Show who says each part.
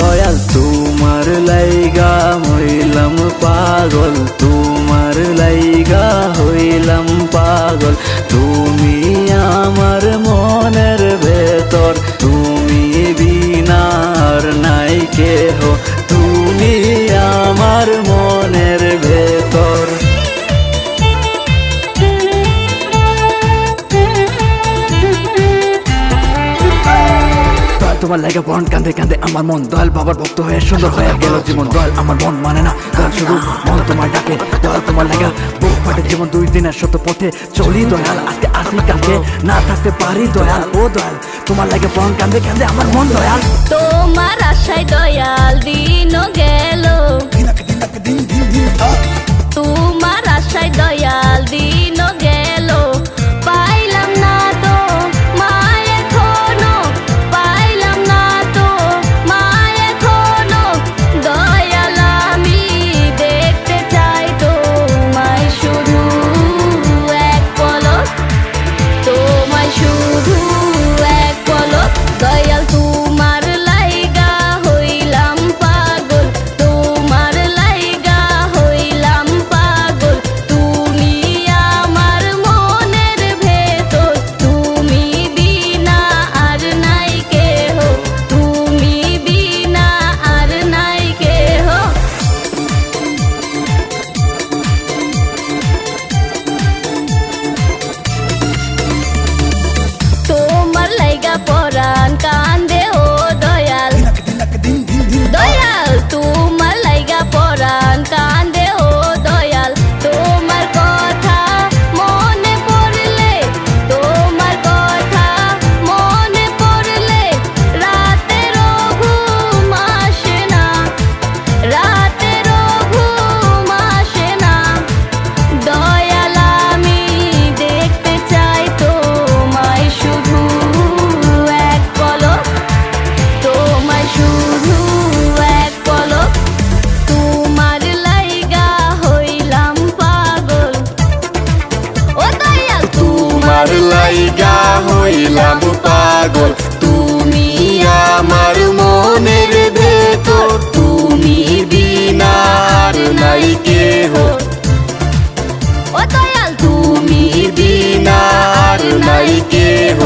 Speaker 1: দয়াল, তোমার লাইগা হইলাম পাগল, তোমার লাইগা হইলাম পাগল। তুমি আমার মনের ভেতর, তুমি বিনার নাই কেহ। তোমার লাগে বন, কান্দে কান্দে আমার মন দয়াল, বাবার ভক্ত হয়ে সুন্দর হয়ে গেল জীবন। দয়াল আমার মন মানে না, দয়াল শুধু মন তোমার ডাকে। দয়াল তোমার লাগে বুক ফাটে জীবন, দুই দিনের শত পথে চলি দয়াল। আজকে আসি কালকে, না থাকতে পারি দয়াল, ও দয়াল। তোমার লাগে বন, কান্দে কান্দে আমার মন দয়াল।
Speaker 2: তোমার আশায় দয়াল দিন গেল। তোমার লাইগা হইলাম পাগল। তুমি আমার মনের ভেতর তুমি
Speaker 3: দিনার নাই কেহ।
Speaker 2: ও দয়াল
Speaker 3: তুমি বিনার নাই কেহ।